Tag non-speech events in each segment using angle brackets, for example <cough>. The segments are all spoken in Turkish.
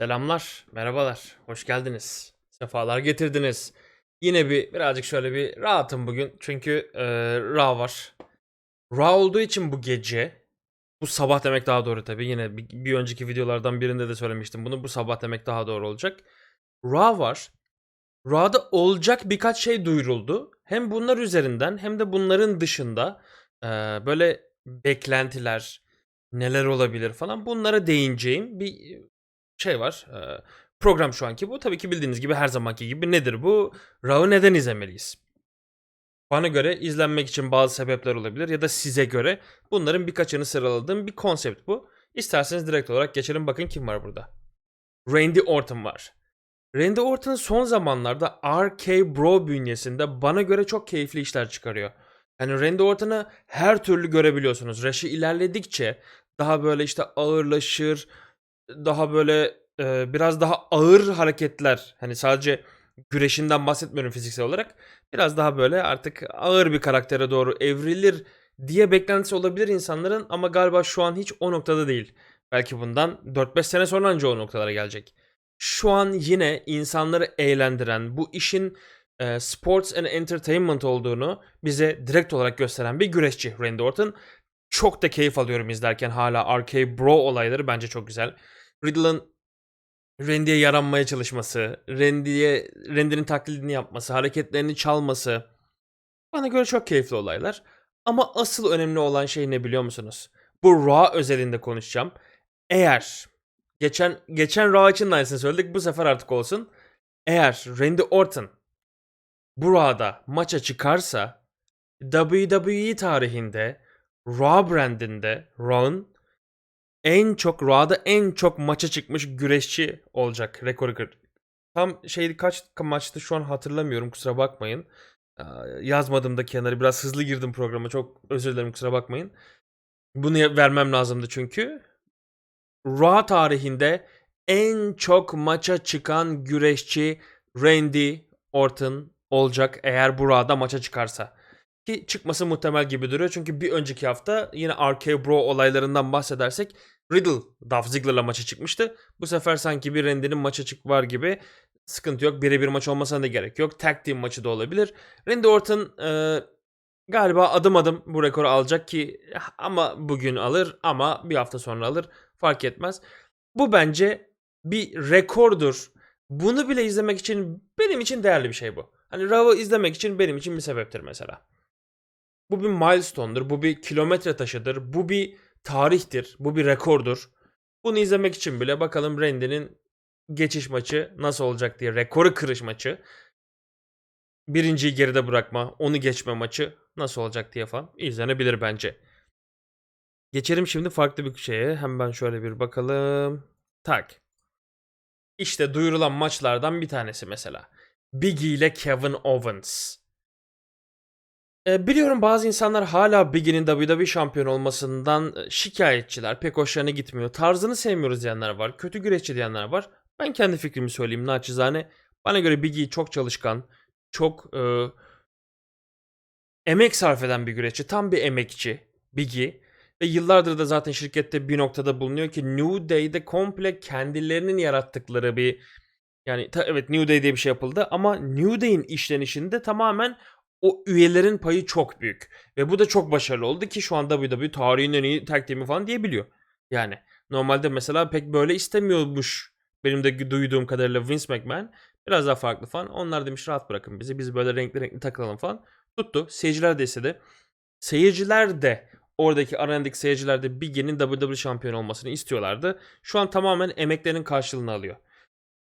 Selamlar, merhabalar, hoş geldiniz. Sefalar getirdiniz. Yine bir birazcık şöyle bir rahatım bugün. Çünkü e, Ra var. Ra olduğu için bu gece, bu sabah demek daha doğru tabii. Yine bir, bir önceki videolardan birinde de söylemiştim bunu. Bu sabah demek daha doğru olacak. Ra var. Ra'da olacak birkaç şey duyuruldu. Hem bunlar üzerinden hem de bunların dışında e, böyle beklentiler, neler olabilir falan bunlara değineceğim bir şey var. e, program şu anki bu. Tabii ki bildiğiniz gibi her zamanki gibi nedir bu? Raw'ı neden izlemeliyiz? Bana göre izlenmek için bazı sebepler olabilir ya da size göre bunların birkaçını sıraladığım bir konsept bu. İsterseniz direkt olarak geçelim bakın kim var burada. Randy Orton var. Randy Orton son zamanlarda RK Bro bünyesinde bana göre çok keyifli işler çıkarıyor. Yani Randy Orton'ı her türlü görebiliyorsunuz. Raşı ilerledikçe daha böyle işte ağırlaşır, daha böyle e, biraz daha ağır hareketler hani sadece güreşinden bahsetmiyorum fiziksel olarak biraz daha böyle artık ağır bir karaktere doğru evrilir diye beklentisi olabilir insanların ama galiba şu an hiç o noktada değil. Belki bundan 4-5 sene sonra önce o noktalara gelecek. Şu an yine insanları eğlendiren bu işin e, sports and entertainment olduğunu bize direkt olarak gösteren bir güreşçi Randy Orton. Çok da keyif alıyorum izlerken hala RK Bro olayları bence çok güzel. Riddle'ın Randy'ye yaranmaya çalışması, Randy'ye Randy'nin taklidini yapması, hareketlerini çalması bana göre çok keyifli olaylar. Ama asıl önemli olan şey ne biliyor musunuz? Bu Raw özelinde konuşacağım. Eğer geçen geçen Raw için de aynısını söyledik. Bu sefer artık olsun. Eğer Randy Orton bu Raw'da maça çıkarsa WWE tarihinde Raw brandinde Raw'ın en çok Raw'da en çok maça çıkmış güreşçi olacak rekoru kır. Tam şey kaç maçtı şu an hatırlamıyorum kusura bakmayın. Yazmadım da kenarı biraz hızlı girdim programa çok özür dilerim kusura bakmayın. Bunu vermem lazımdı çünkü. Raw tarihinde en çok maça çıkan güreşçi Randy Orton olacak eğer bu Raw'da maça çıkarsa. Ki çıkması muhtemel gibi duruyor çünkü bir önceki hafta yine RK Bro olaylarından bahsedersek Riddle Dolph Ziggler'la maça çıkmıştı. Bu sefer sanki bir Randy'nin maça çık var gibi sıkıntı yok. Birebir maç olmasına da gerek yok. Tag team maçı da olabilir. Randy Orton e, galiba adım adım bu rekoru alacak ki ama bugün alır ama bir hafta sonra alır. Fark etmez. Bu bence bir rekordur. Bunu bile izlemek için benim için değerli bir şey bu. Hani Raw'ı izlemek için benim için bir sebeptir mesela. Bu bir milestone'dur. Bu bir kilometre taşıdır. Bu bir tarihtir. Bu bir rekordur. Bunu izlemek için bile bakalım Randy'nin geçiş maçı nasıl olacak diye. Rekoru kırış maçı. Birinciyi geride bırakma, onu geçme maçı nasıl olacak diye falan izlenebilir bence. Geçelim şimdi farklı bir şeye. Hemen şöyle bir bakalım. Tak. İşte duyurulan maçlardan bir tanesi mesela. Biggie ile Kevin Owens. E, biliyorum bazı insanlar hala Biggie'nin WWE şampiyon olmasından e, şikayetçiler. Pek hoşlarına gitmiyor. Tarzını sevmiyoruz diyenler var. Kötü güreşçi diyenler var. Ben kendi fikrimi söyleyeyim naçizane. Bana göre Biggie çok çalışkan, çok e, emek sarf eden bir güreşçi. Tam bir emekçi Biggie. Ve yıllardır da zaten şirkette bir noktada bulunuyor ki New Day'de komple kendilerinin yarattıkları bir yani ta- evet New Day diye bir şey yapıldı ama New Day'in işlenişinde tamamen o üyelerin payı çok büyük. Ve bu da çok başarılı oldu ki şu an WWE tarihin en iyi tag team'i falan diyebiliyor. Yani normalde mesela pek böyle istemiyormuş benim de duyduğum kadarıyla Vince McMahon. Biraz daha farklı falan. Onlar demiş rahat bırakın bizi. Biz böyle renkli renkli takılalım falan. Tuttu. Seyirciler de istedi. Seyirciler de oradaki arenadaki seyirciler de Biggie'nin WWE şampiyon olmasını istiyorlardı. Şu an tamamen emeklerinin karşılığını alıyor.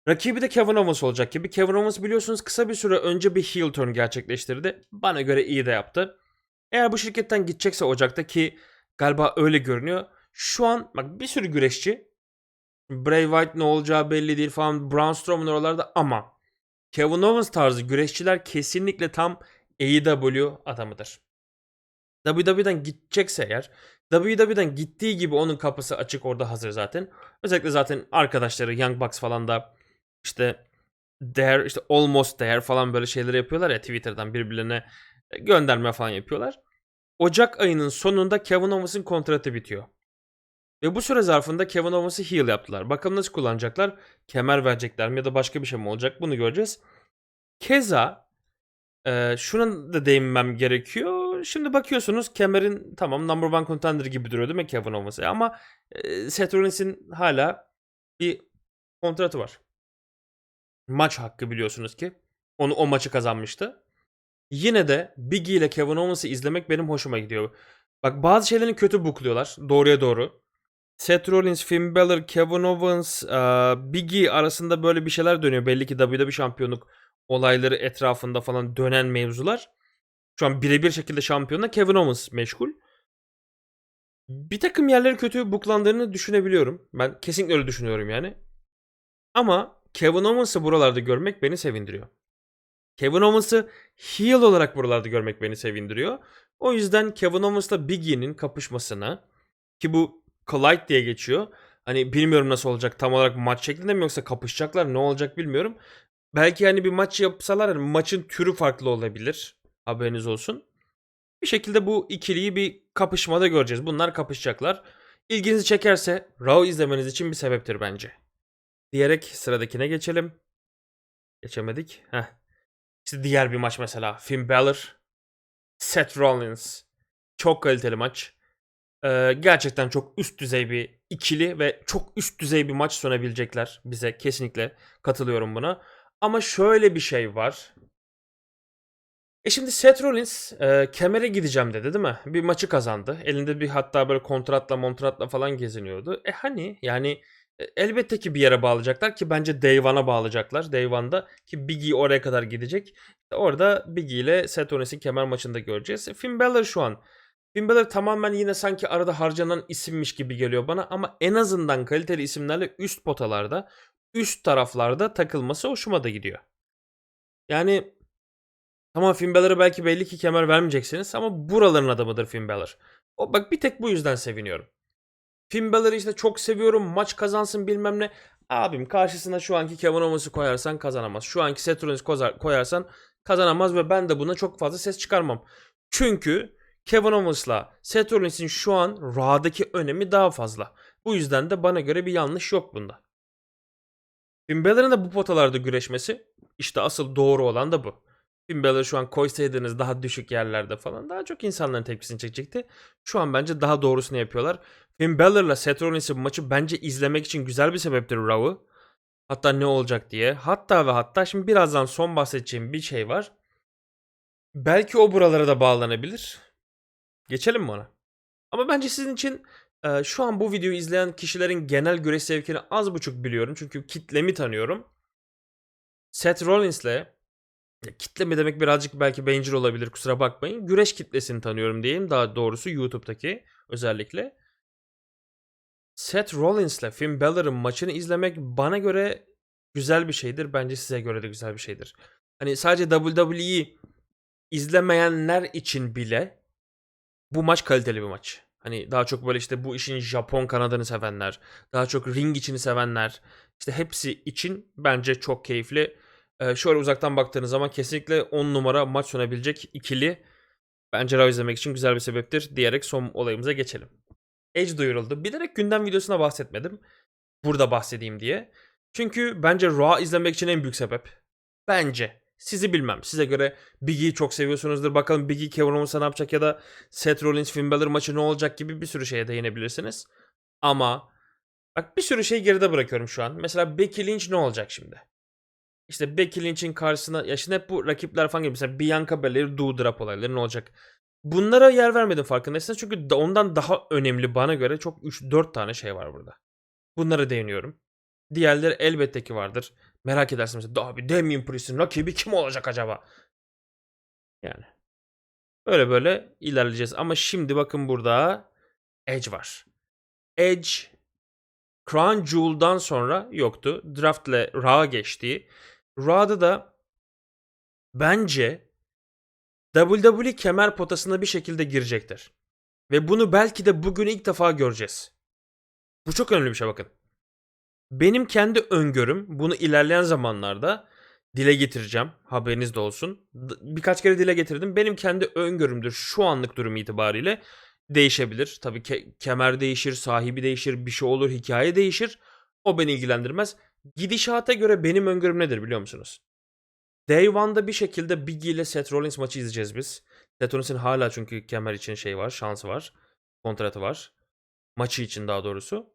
Rakibi de Kevin Owens olacak gibi. Kevin Owens biliyorsunuz kısa bir süre önce bir heel turn gerçekleştirdi. Bana göre iyi de yaptı. Eğer bu şirketten gidecekse Ocak'ta ki galiba öyle görünüyor. Şu an bak bir sürü güreşçi Bray Wyatt ne olacağı belli değil falan. Braun Strowman oralarda ama Kevin Owens tarzı güreşçiler kesinlikle tam AEW adamıdır. WWE'den gidecekse eğer WWE'den gittiği gibi onun kapısı açık orada hazır zaten. Özellikle zaten arkadaşları Young Bucks falan da işte there işte almost there falan böyle şeyler yapıyorlar ya Twitter'dan birbirlerine gönderme falan yapıyorlar. Ocak ayının sonunda Kevin Owens'ın kontratı bitiyor. Ve bu süre zarfında Kevin Owens'ı heel yaptılar. Bakalım nasıl kullanacaklar? Kemer verecekler mi ya da başka bir şey mi olacak? Bunu göreceğiz. Keza e, şuna da değinmem gerekiyor. Şimdi bakıyorsunuz kemerin tamam number one contender gibi duruyor değil mi Kevin Owens'a? Ama e, Seth Rollins'in hala bir kontratı var. Maç hakkı biliyorsunuz ki. Onu o maçı kazanmıştı. Yine de Biggie ile Kevin Owens'ı izlemek benim hoşuma gidiyor. Bak bazı şeylerini kötü bukluyorlar. Doğruya doğru. Seth Rollins, Finn Balor, Kevin Owens, Biggie arasında böyle bir şeyler dönüyor. Belli ki WWE şampiyonluk olayları etrafında falan dönen mevzular. Şu an birebir şekilde şampiyonla Kevin Owens meşgul. Bir takım yerleri kötü buklandığını düşünebiliyorum. Ben kesinlikle öyle düşünüyorum yani. Ama Kevin Owens'ı buralarda görmek beni sevindiriyor. Kevin Owens'ı heel olarak buralarda görmek beni sevindiriyor. O yüzden Kevin Owens'la Biggie'nin kapışmasına ki bu Collide diye geçiyor. Hani bilmiyorum nasıl olacak tam olarak maç şeklinde mi yoksa kapışacaklar ne olacak bilmiyorum. Belki hani bir maç yapsalar hani maçın türü farklı olabilir. Haberiniz olsun. Bir şekilde bu ikiliyi bir kapışmada göreceğiz. Bunlar kapışacaklar. İlginizi çekerse Raw izlemeniz için bir sebeptir bence. Diyerek sıradakine geçelim. Geçemedik. Heh. İşte diğer bir maç mesela. Finn Balor, Seth Rollins. Çok kaliteli maç. Ee, gerçekten çok üst düzey bir ikili ve çok üst düzey bir maç sunabilecekler bize. Kesinlikle katılıyorum buna. Ama şöyle bir şey var. E şimdi Seth Rollins e, kemere gideceğim dedi değil mi? Bir maçı kazandı. Elinde bir hatta böyle kontratla montratla falan geziniyordu. E hani yani elbette ki bir yere bağlayacaklar ki bence Day One'a bağlayacaklar. Day One'da ki Biggie oraya kadar gidecek. Orada Biggie ile Seth Rollins'in kemer maçında göreceğiz. E, Finn Balor şu an. Finn Balor tamamen yine sanki arada harcanan isimmiş gibi geliyor bana ama en azından kaliteli isimlerle üst potalarda, üst taraflarda takılması hoşuma da gidiyor. Yani tamam Finn Balor'a belki belli ki kemer vermeyeceksiniz ama buraların adamıdır Finn Balor. O bak bir tek bu yüzden seviniyorum. Finn Balor'ı işte çok seviyorum. Maç kazansın bilmem ne. Abim karşısına şu anki Kevin Owens'ı koyarsan kazanamaz. Şu anki Seth Rollins koza- koyarsan kazanamaz ve ben de buna çok fazla ses çıkarmam. Çünkü Kevin Owens'la Seth Rollins'in şu an Raw'daki önemi daha fazla. Bu yüzden de bana göre bir yanlış yok bunda. Finn Balor'ın da bu potalarda güreşmesi işte asıl doğru olan da bu. Finn Balor şu an koysaydınız daha düşük yerlerde falan daha çok insanların tepkisini çekecekti. Şu an bence daha doğrusunu yapıyorlar. Finn Balor'la Seth Rollins'in maçı bence izlemek için güzel bir sebeptir Raw'ı. Hatta ne olacak diye. Hatta ve hatta şimdi birazdan son bahsedeceğim bir şey var. Belki o buralara da bağlanabilir. Geçelim mi ona? Ama bence sizin için e, şu an bu videoyu izleyen kişilerin genel güreş zevkini az buçuk biliyorum. Çünkü kitlemi tanıyorum. Seth Rollins'le ya kitle mi demek birazcık belki bencil olabilir kusura bakmayın. Güreş kitlesini tanıyorum diyeyim daha doğrusu YouTube'daki özellikle. Seth Rollins'le Finn Balor'ın maçını izlemek bana göre güzel bir şeydir. Bence size göre de güzel bir şeydir. Hani sadece WWE izlemeyenler için bile bu maç kaliteli bir maç. Hani daha çok böyle işte bu işin Japon kanadını sevenler, daha çok ring içini sevenler, işte hepsi için bence çok keyifli. Ee, şöyle uzaktan baktığınız zaman kesinlikle 10 numara maç sunabilecek ikili bence Raw izlemek için güzel bir sebeptir diyerek son olayımıza geçelim. Edge duyuruldu. Bilerek gündem videosuna bahsetmedim. Burada bahsedeyim diye. Çünkü bence Raw izlemek için en büyük sebep. Bence. Sizi bilmem. Size göre Biggie'yi çok seviyorsunuzdur. Bakalım Biggie Kevin Owens'a ne yapacak ya da Seth Rollins Finn Balor maçı ne olacak gibi bir sürü şeye değinebilirsiniz. Ama bak bir sürü şey geride bırakıyorum şu an. Mesela Becky Lynch ne olacak şimdi? İşte Becky Lynch'in karşısına ya şimdi hep bu rakipler falan gibi mesela Bianca Belair, Doudrop olayları ne olacak? Bunlara yer vermedim farkındaysanız çünkü da- ondan daha önemli bana göre çok 3-4 tane şey var burada. Bunlara değiniyorum. Diğerleri elbette ki vardır. Merak edersiniz mesela abi Damien Priest'in rakibi kim olacak acaba? Yani. Böyle böyle ilerleyeceğiz. Ama şimdi bakın burada Edge var. Edge Crown Jewel'dan sonra yoktu. Draft ile Raw'a geçti. Raw'da da bence WWE kemer potasına bir şekilde girecektir. Ve bunu belki de bugün ilk defa göreceğiz. Bu çok önemli bir şey bakın. Benim kendi öngörüm bunu ilerleyen zamanlarda dile getireceğim. Haberiniz de olsun. Birkaç kere dile getirdim. Benim kendi öngörümdür şu anlık durum itibariyle. değişebilir. Tabii ke- kemer değişir, sahibi değişir, bir şey olur, hikaye değişir. O beni ilgilendirmez. Gidişata göre benim öngörüm nedir biliyor musunuz? Day One'da bir şekilde Biggie ile Seth Rollins maçı izleyeceğiz biz. Seth Rollins'in hala çünkü kemer için şey var, şansı var. Kontratı var. Maçı için daha doğrusu.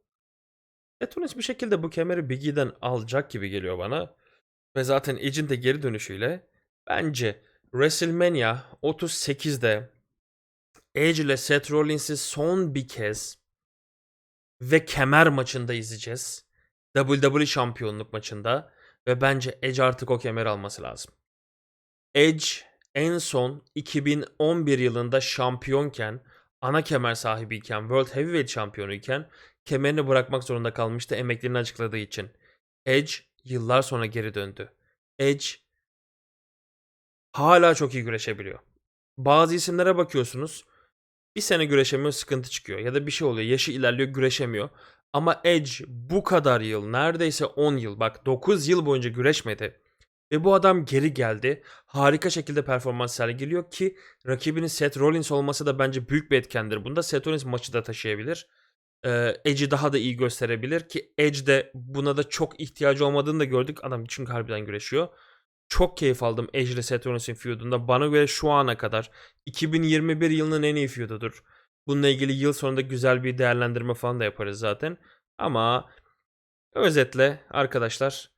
Seth Rollins bir şekilde bu kemeri Biggie'den alacak gibi geliyor bana. Ve zaten Edge'in de geri dönüşüyle bence WrestleMania 38'de Edge ile Seth Rollins'i son bir kez ve kemer maçında izleyeceğiz. WWE şampiyonluk maçında ve bence Edge artık o kemeri alması lazım. Edge en son 2011 yılında şampiyonken, ana kemer sahibiyken, World Heavyweight şampiyonuyken kemerini bırakmak zorunda kalmıştı emekliliğini açıkladığı için. Edge yıllar sonra geri döndü. Edge hala çok iyi güreşebiliyor. Bazı isimlere bakıyorsunuz. Bir sene güreşemiyor sıkıntı çıkıyor. Ya da bir şey oluyor. Yaşı ilerliyor güreşemiyor. Ama Edge bu kadar yıl neredeyse 10 yıl bak 9 yıl boyunca güreşmedi. Ve bu adam geri geldi. Harika şekilde performans sergiliyor ki rakibinin Seth Rollins olması da bence büyük bir etkendir. Bunda Seth Rollins maçı da taşıyabilir. Ee, Edge'i daha da iyi gösterebilir ki Edge de buna da çok ihtiyacı olmadığını da gördük. Adam çünkü harbiden güreşiyor. Çok keyif aldım Edge ile Seth Rollins'in feud'unda. Bana göre şu ana kadar 2021 yılının en iyi feud'udur. Bununla ilgili yıl sonunda güzel bir değerlendirme falan da yaparız zaten. Ama özetle arkadaşlar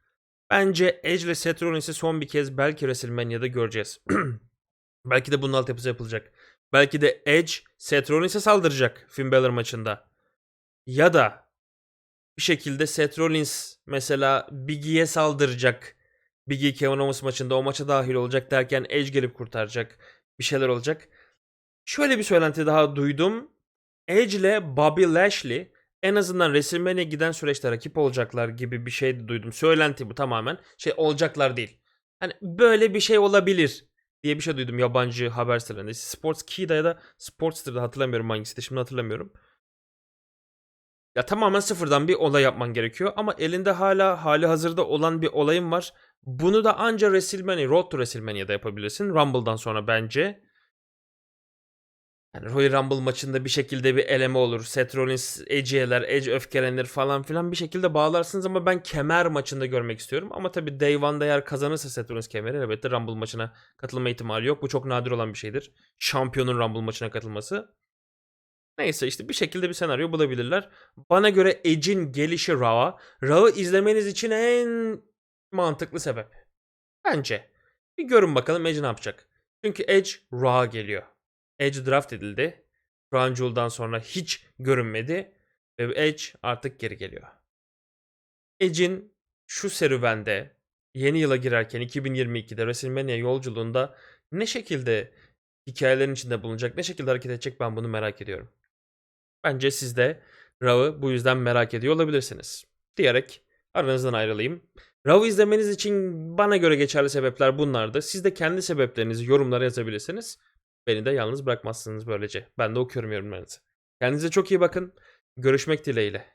bence Edge ile Seth Rollins'i son bir kez belki WrestleMania'da göreceğiz. <clears throat> belki de bunun altyapısı yapılacak. Belki de Edge Seth Rollins'e saldıracak Finn Balor maçında. Ya da bir şekilde Seth Rollins mesela Biggie'ye saldıracak. Biggie Kevin Owens maçında o maça dahil olacak derken Edge gelip kurtaracak. Bir şeyler olacak. Şöyle bir söylenti daha duydum. Edge ile Bobby Lashley en azından WrestleMania giden süreçte rakip olacaklar gibi bir şey de duydum. Söylenti bu tamamen. Şey olacaklar değil. Hani böyle bir şey olabilir diye bir şey duydum yabancı haber sitelerinde. Sports Key'da ya da Sportster'da hatırlamıyorum hangisi de şimdi hatırlamıyorum. Ya tamamen sıfırdan bir olay yapman gerekiyor ama elinde hala hali hazırda olan bir olayın var. Bunu da anca WrestleMania, Road to WrestleMania'da yapabilirsin. Rumble'dan sonra bence. Yani Royal Rumble maçında bir şekilde bir eleme olur. Seth Rollins Edge'e yeler, Edge öfkelenir falan filan bir şekilde bağlarsınız ama ben kemer maçında görmek istiyorum. Ama tabii Day One'da eğer kazanırsa Seth Rollins kemeri elbette Rumble maçına katılma ihtimali yok. Bu çok nadir olan bir şeydir. Şampiyonun Rumble maçına katılması. Neyse işte bir şekilde bir senaryo bulabilirler. Bana göre Edge'in gelişi Raw'a. Raw'ı izlemeniz için en mantıklı sebep. Bence. Bir görün bakalım Edge ne yapacak. Çünkü Edge Raw'a geliyor. Edge draft edildi. Crown Jewel'dan sonra hiç görünmedi. Ve Edge artık geri geliyor. Edge'in şu serüvende yeni yıla girerken 2022'de WrestleMania yolculuğunda ne şekilde hikayelerin içinde bulunacak, ne şekilde hareket edecek ben bunu merak ediyorum. Bence siz de Raw'ı bu yüzden merak ediyor olabilirsiniz. Diyerek aranızdan ayrılayım. Raw'ı izlemeniz için bana göre geçerli sebepler bunlardı. Siz de kendi sebeplerinizi yorumlara yazabilirsiniz. Beni de yalnız bırakmazsınız böylece. Ben de okuyorum yorumlarınızı. Kendinize çok iyi bakın. Görüşmek dileğiyle.